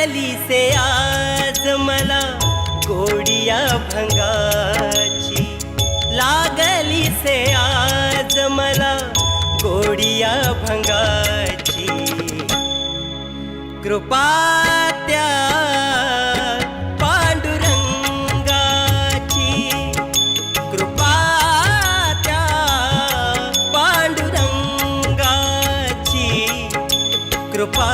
लागली से आज मला गोडिया भंगाची. लागली से आज मला गोडिया भंगाची. कृपा त्या पांडुरंगाची. कृपा त्या पांडुरंगाची. कृपा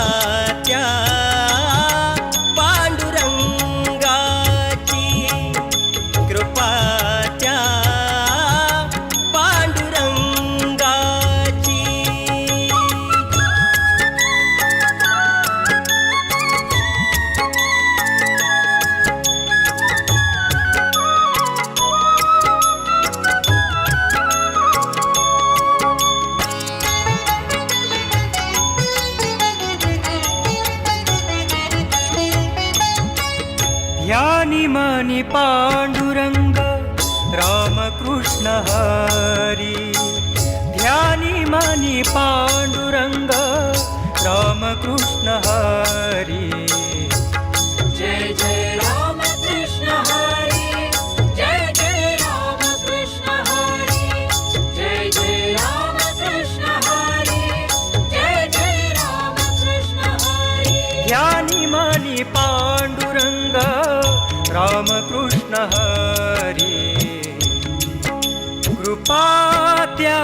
ध्यानी मनी पांडुरंग रामकृष्ण हरी। ध्यानी मनी पांडुरंग रामकृष्ण हरी। जय जय राम कृष्ण हरी जय जय राम कृष्ण हरी। जय जय राम कृष्ण हरी जय जय राम कृष्ण हरी। ध्यानी मनी पांडुरंग रामकृष्ण हरी। कृपात्या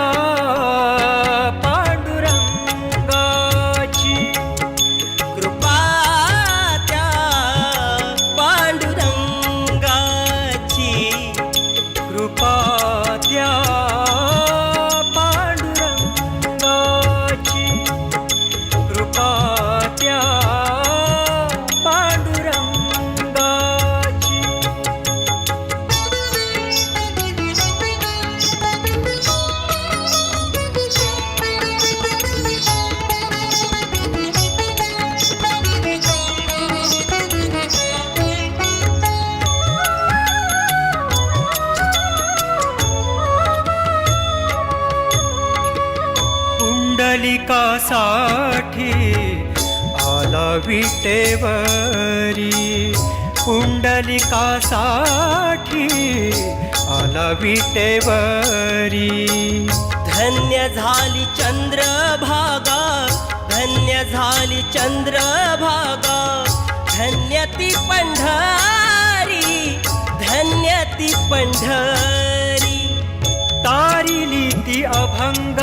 पुंडलिकासाठी आला विटेवरी. पुंडलिकासाठी आला विटेवरी. धन्य झाली चंद्रभागा धन्य झाली चंद्रभागा. धन्य ती पंढरी धन्य ती पंढरी. तारिली ती अभंग